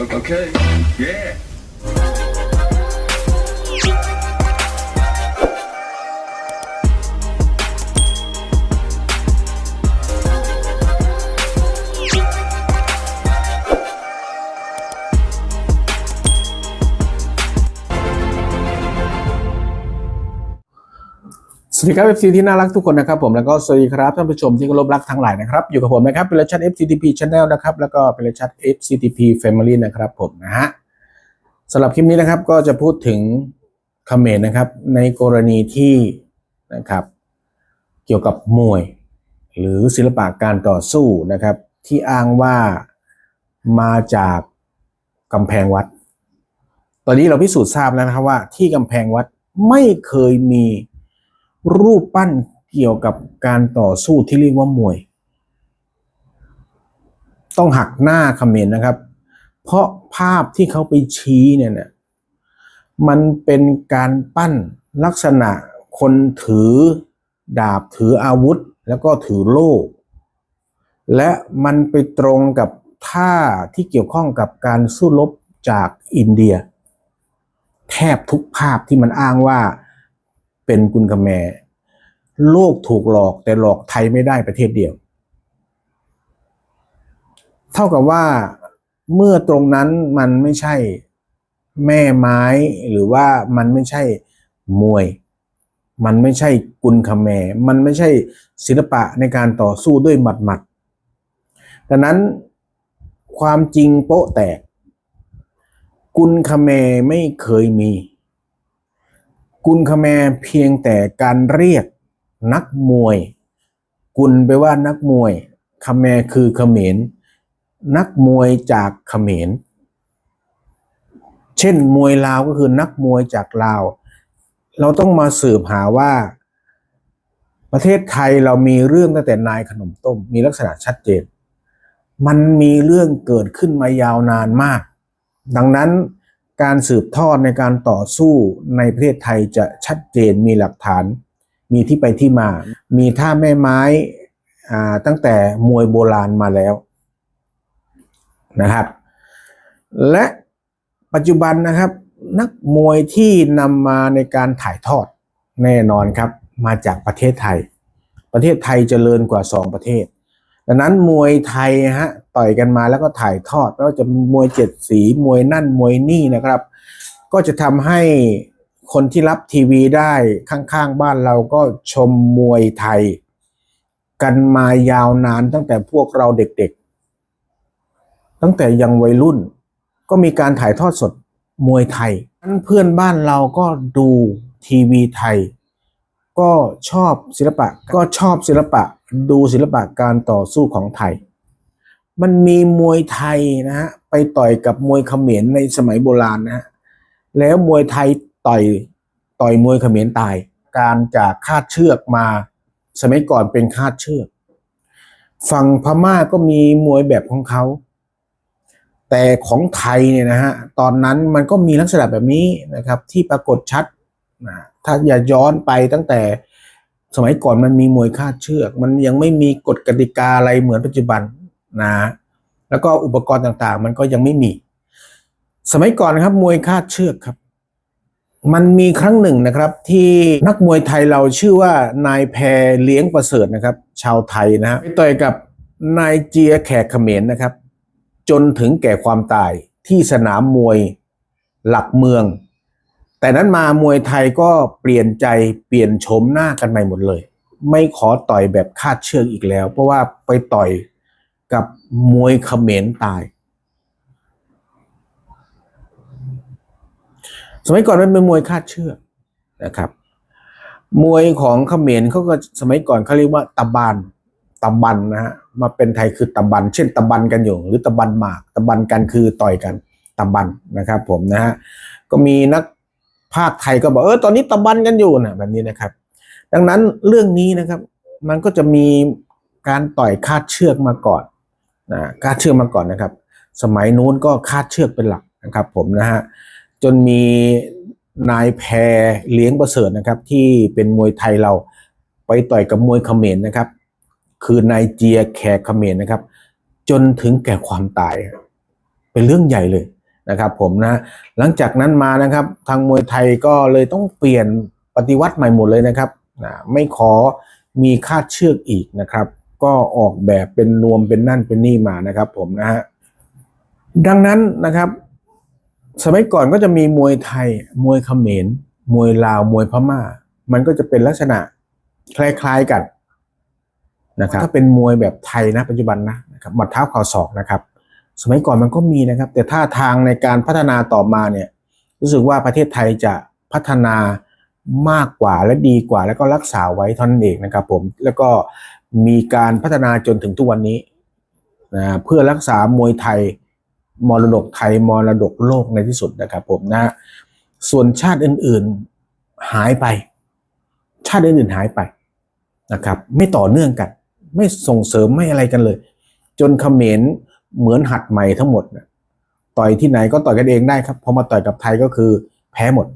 Okay. Yeah. สวัสดีครับ FC ที่น่ารักทุกคนนะครับผมแล้วก็สวัสดีครับท่านผู้ชมที่เคารพรักทั้งหลายนะครับอยู่กับผมนะครับเป็นเลชัด FCTP Channel นะครับแล้วก็เป็นเลชัด FCTP Family นะครับผมนะฮะสำหรับคลิปนี้นะครับก็จะพูดถึงคอมเขมนต์นะครับในกรณีที่นะครับเกี่ยวกับมวย หรือศิลปะการต่อสู้นะครับ ที่อ้างว่ามาจากกำแพงวัด ตอนนี้เราพิสูจน์ทราบแล้วนะครับว่าที่กำแพงวัดไม่เคยมี รูปปั้นเกี่ยวกับการต่อสู้ที่เรียกว่ามวย ต้องหักหน้าคอมเมนต์นะครับ เพราะภาพที่เขาไปชี้เนี่ยนะมันเป็นการปั้นลักษณะคนถือดาบถืออาวุธ แล้วก็ถือโล่และมันไปตรงกับท่าที่เกี่ยวข้องกับการสู้รบจากอินเดีย แทบทุกภาพที่มันอ้างว่า เป็นกุนกแมโลกถูกหลอกแต่หลอกไทยไม่ได้ประเทศเดียว เท่ากับว่าเมื่อตรงนั้นมันไม่ใช่แม่ไม้หรือว่ามันไม่ใช่มวย มันไม่ใช่กุนคแมมันไม่ใช่ศิลปะในการต่อสู้ด้วยหมัดหมัดดังนั้นความจริงโป๊ะแตก กุนคแมไม่เคยมี กุนคแมเพียงแต่การเรียกนักมวย กุนไปว่านักมวยคแมคือเขมรนักมวยจากเขมรเช่นมวยลาวก็คือนักมวยจากลาว เราต้องมาสืบหาว่า ประเทศไทยเรามีเรื่องตั้งแต่นายขนมต้ม มีลักษณะชัดเจน มันมีเรื่องเกิดขึ้นมายาวนานมาก ดังนั้น การสืบทอดในการต่อสู้ในประเทศไทยจะชัดเจนมีหลักฐาน มีที่ไปที่มา มีท่าแม่ไม้ตั้งแต่มวยโบราณมาแล้วนะครับ และปัจจุบันนะครับ นักมวยที่นำมาในการถ่ายทอดแน่นอนครับ มาจากประเทศไทย ประเทศไทยเจริญกว่า 2 ประเทศ ดังนั้นมวยไทยฮะต่อยกันมาแล้วก็ถ่ายทอดไม่ว่าจะมวยเจ็ดสีมวยนั่นมวยนี่นะครับ ก็จะทำให้คนที่รับทีวีได้ข้างๆบ้านเราก็ชมมวยไทย กันมายาวนานตั้งแต่พวกเราเด็กๆ ตั้งแต่ยังวัยรุ่น ก็มีการถ่ายทอดสดมวยไทยเพื่อนบ้านเราก็ดูทีวีไทย ก็ชอบศิลปะก็ชอบศิลปะ ดูศิลปะการต่อสู้ของไทย มันมีมวยไทยนะฮะไปต่อยกับมวยเขมรในสมัยโบราณนะฮะแล้วมวยไทยต่อยต่อยมวยเขมรตาย การจากคาดเชือกมาสมัยก่อนเป็นคาดเชือก ฝั่งพม่าก็มีมวยแบบของเขา แต่ของไทยเนี่ยนะฮะตอนนั้นมันก็มีลักษณะแบบนี้นะครับที่ปรากฏชัดนะถ้าอย่าย้อนไปตั้งแต่ สมัยก่อนมันมีมวยคาดเชือก มันยังไม่มีกฎกติกาอะไรเหมือนปัจจุบันนะแล้วก็อุปกรณ์ต่างๆ มันก็ยังไม่มี สมัยก่อนครับมวยคาดเชือกครับ มันมีครั้งหนึ่งนะครับ ที่นักมวยไทยเราชื่อว่านายแพรเลี้ยงประเสริฐนะครับ ชาวไทยนะฮะไปต่อยกับนายเจียแขกเขมรนะครับ จนถึงแก่ความตายที่สนามมวยหลักเมือง แต่นั้นมามวยไทยก็เปลี่ยนใจเปลี่ยนโฉมหน้ากันใหม่หมดเลย ไม่ขอต่อยแบบคาดเชือกอีกแล้ว เพราะว่าไปต่อยกับมวยเขมรตาย สมัยก่อนมันเป็นมวยคาดเชือกนะครับ มวยของเขมรเขาก็สมัยก่อนเขาเรียกว่าตะบันตะบันนะฮะมาเป็นไทยคือตะบัน เช่นตะบันกันอยู่ หรือตะบันหมากตะบันกันคือต่อยกันตะบันนะครับ ผมนะฮะก็มีนัก ภาคไทยก็บอกเออตอนนี้ตะบันกันอยู่นะแบบนี้นะครับ ดังนั้นเรื่องนี้นะครับ มันก็จะมีการต่อยคาดเชือกมาก่อนนะคาดเชือกมาก่อนนะครับ สมัยนู้นก็คาดเชือกเป็นหลักนะครับ ผมนะฮะจนมีนายแพรเลี้ยงประเสริฐนะครับ ที่เป็นมวยไทยเราไปต่อยกับมวยเขมรนะครับ คือนายเจียแขกเขมรนะครับ จนถึงแก่ความตาย เป็นเรื่องใหญ่เลย นะครับผมนะหลังจากนั้นมานะครับ ทางมวยไทยก็เลยต้องเปลี่ยนปฏิวัติใหม่หมดเลยนะครับนะไม่ขอมีคาดเชือกอีกนะครับ ก็ออกแบบเป็นนวมเป็นนั่นเป็นนี่มานะครับ ผมนะฮะดังนั้นนะครับ สมัยก่อนก็จะมีมวยไทย มวยเขมรมวยลาวมวยพม่า มันก็จะเป็นลักษณะคล้ายๆกันนะครับถ้าเป็นมวยแบบไทยนะปัจจุบันนะนะครับหมัดเท้าข่าศอกนะครับ สมัยก่อนมันก็มีนะครับ แต่ท่าทางในการพัฒนาต่อมาเนี่ยรู้สึกว่าประเทศไทยจะพัฒนามากกว่าและดีกว่าแล้วก็รักษาไว้ท่านั้นเองนะครับผมแล้วก็มีการพัฒนาจนถึงทุกวันนี้นะเพื่อรักษามวยไทยมรดกไทยมรดกโลกในที่สุดนะครับผมนะส่วนชาติอื่นๆหายไป ชาติอื่นๆหายไปนะครับ ไม่ต่อเนื่องกัน ไม่ส่งเสริมไม่อะไรกันเลย จนเขมร เหมือนหัดใหม่ทั้งหมดนะต่อยที่ไหนก็ต่อยกันเองได้ครับพอมาต่อยกับไทยก็คือแพ้หมด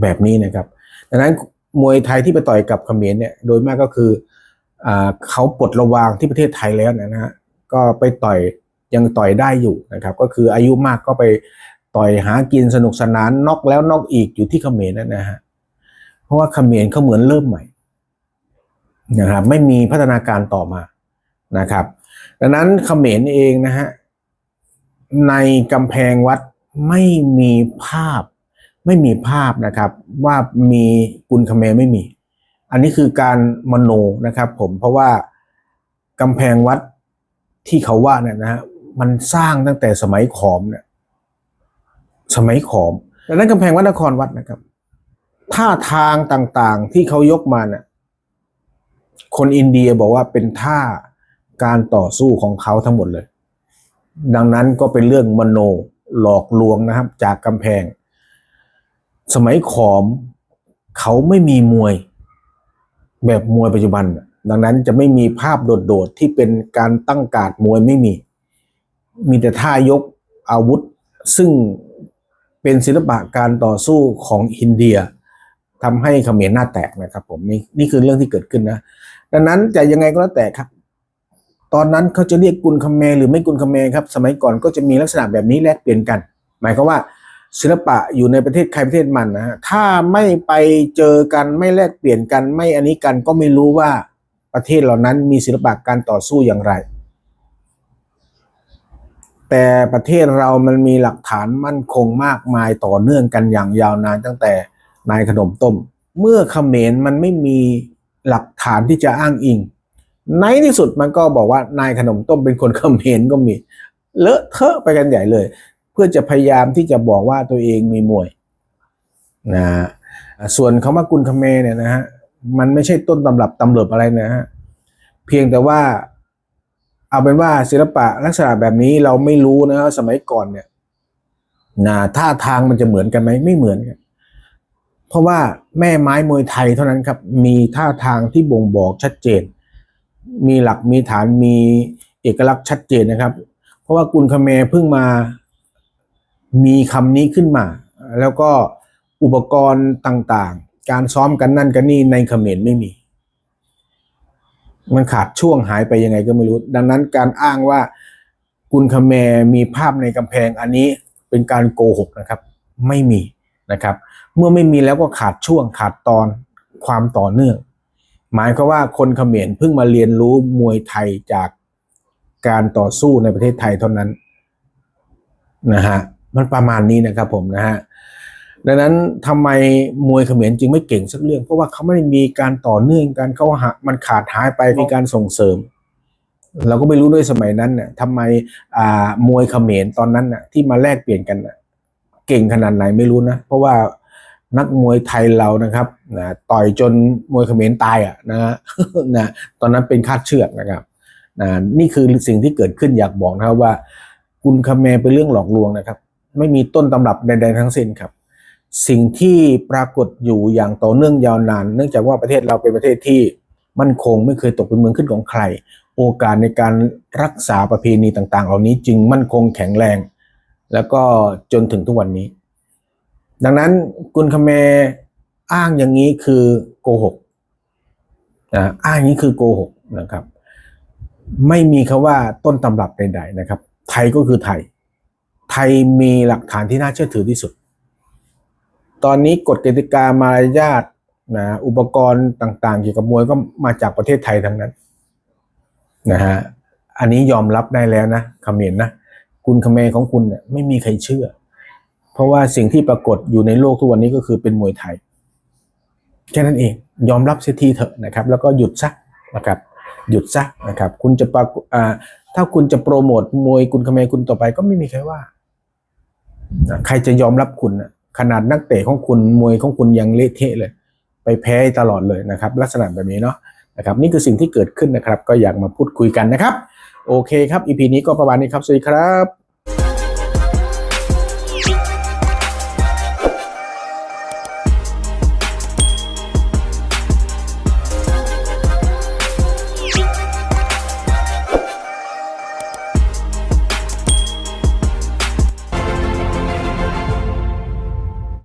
แบบนี้นะครับดังนั้นมวยไทยที่ไปต่อยกับเขมรเนี่ยโดยมากก็คืออเขาปลดระวางที่ประเทศไทยแล้วนะฮะก็ไปต่อยยังต่อยได้อยู่นะครับ ก็คืออายุมากก็ไปต่อยหากินสนุกสนานนอกแล้วนอกอีกอยู่ที่เขมรนั่นนะฮะเพราะว่าเขมรเขาเหมือนเริ่มใหม่นะครับไม่มีพัฒนาการต่อมานะครับ ดังนั้นเขมรเองนะฮะในกำแพงวัดไม่มีภาพ ไม่มีภาพนะครับ ว่ามีกุลเขมรไม่มี อันนี้คือการมโนนะครับผมเพราะว่ากำแพงวัดที่เขาว่าเนี่ยนะฮะมันสร้างตั้งแต่สมัยขอมเนี่ยสมัยขอมดังนั้นกำแพงวัดนครวัดนะครับท่าทางต่างๆที่เขายกมาเนี่ยคนอินเดียบอกว่าเป็นท่า การต่อสู้ของเขาทั้งหมดเลย ดังนั้นก็เป็นเรื่องมโนหลอกลวงนะครับจากกำแพง สมัยขอมเขาไม่มีมวยแบบมวยปัจจุบัน ดังนั้นจะไม่มีภาพโดดๆที่เป็นการตั้งการมวยไม่มี มีแต่ท่ายกอาวุธ ซึ่งเป็นศิลปะการต่อสู้ของอินเดียทำให้เขมรหน้าแตกนะครับผมนี่นี่คือเรื่องที่เกิดขึ้นนะ ดังนั้นจะยังไงก็แล้วแต่ครับ ตอนนั้นเขาจะเรียกกุลคเมรหรือไม่กุลคเมรครับ สมัยก่อนก็จะมีลักษณะแบบนี้แลกเปลี่ยนกัน หมายความว่าศิลปะอยู่ในประเทศใครประเทศมันนะฮะถ้าไม่ไปเจอกันไม่แลกเปลี่ยนกันไม่อันนี้กันก็ไม่รู้ว่าประเทศเหล่านั้นมีศิลปะการต่อสู้อย่างไร แต่ประเทศเรามันมีหลักฐานมั่นคงมากมายต่อเนื่องกันอย่างยาวนานตั้งแต่นายขนมต้ม เมื่อเขมรมันไม่มีหลักฐานที่จะอ้างอิง ในที่สุดมันก็บอกว่านายขนมต้มเป็นคนเขมรก็มี เลอะเทอะไปกันใหญ่เลย เพื่อจะพยายามที่จะบอกว่าตัวเองมีมวยนะฮะส่วนคำว่ากุลคเมเนี่ยนะฮะมันไม่ใช่ต้นตำรับตำเรับอะไรนะฮะเพียงแต่ว่า เอาเป็นว่าศิลปะลักษณะแบบนี้เราไม่รู้นะสมัยก่อนเนี่ยนะท่าทางมันจะเหมือนกันไหมไม่เหมือนกันเพราะว่าแม่ไม้มวยไทยเท่านั้นครับ มีท่าทางที่บ่งบอกชัดเจน มีหลักมีฐานมีเอกลักษณ์ชัดเจนนะครับ เพราะว่ากุลคเมเพิ่งมามีคำนี้ขึ้นมา แล้วก็อุปกรณ์ต่างๆ การซ้อมกันนั่นกันนี่ในเขมรไม่มี มันขาดช่วงหายไปยังไงก็ไม่รู้ ดังนั้นการอ้างว่ากุลคเมมีภาพในกำแพงอันนี้เป็นการโกหกนะครับ ไม่มีนะครับ เมื่อไม่มีแล้วก็ขาดช่วงขาดตอนความต่อเนื่อง หมายความว่าคนเขมรเพิ่งมาเรียนรู้มวยไทยจากการต่อสู้ในประเทศไทยเท่านั้นนะฮะมันประมาณนี้นะครับผมนะฮะดังนั้นทำไมมวยเขมรจึงไม่เก่งสักเรื่อง เพราะว่าเขาไม่ได้มีการต่อเนื่องกันเขาหามันขาดหายไปมีการส่งเสริม เราก็ไม่รู้ด้วยสมัยนั้นเนี่ยทำไมอ่ามวยเขมรตอนนั้นน่ะที่มาแลกเปลี่ยนกันน่ะเก่งขนาดไหนไม่รู้นะ เพราะว่า นักมวยไทยเรานะครับนะต่อยจนมวยเขมรตายอะนะฮะนะตอนนั้นเป็นคาดเชือกนะครับนะนี่คือสิ่งที่เกิดขึ้นอยากบอกนะครับว่ากุลคาเมรเป็นเรื่องหลอกลวงนะครับ ไม่มีต้นตำรับใดๆทั้งสิ้นครับ สิ่งที่ปรากฏอยู่อย่างต่อเนื่องยาวนาน เนื่องจากว่าประเทศเราเป็นประเทศที่มั่นคงไม่เคยตกเป็นเมืองขึ้นของใคร โอกาสในการรักษาประเพณีต่างๆ เหล่านี้จึงมั่นคงแข็งแรง แล้วก็จนถึงทุกวันนี้ ดังนั้นกุลคเมอ้างอย่างนี้คือโกหกนะอ้างอย่างนี้คือโกหกนะครับ ไม่มีคาว่าต้นตำรับใดๆนะครับ ไทยก็คือไทย ไทยมีหลักฐานที่น่าเชื่อถือที่สุด ตอนนี้กฎกติกามารยาทนะอุปกรณ์ต่างๆ เกี่ยวกับมวยก็มาจากประเทศไทยทั้งนั้นนะฮะอันนี้ยอมรับได้แล้วนะคำเห็นนะคุณคเมของคุณเนี่ยไม่มีใครเชื่อ เพราะว่าสิ่งที่ปรากฏอยู่ในโลกทุกวันนี้ก็คือเป็นมวยไทยแค่นั้นเองยอมรับเสียทีเถอะนะครับ แล้วก็หยุดซะนะครับหยุดซะนะครับ คุณจะปรากฏอ่าถ้าคุณจะโปรโมทมวยคุณคเมคุณต่อไปก็ไม่มีใครว่านะใครจะยอมรับคุณนะขนาดนักเตะของคุณมวยของคุณยังเละเทะเลย ไปแพ้ตลอดเลยนะครับ ลักษณะแบบนี้เนาะนะครับ นี่คือสิ่งที่เกิดขึ้นนะครับ ก็อยากมาพูดคุยกันนะครับ โอเคครับ EP นี้ก็ประมาณนี้ครับ สวัสดีครับ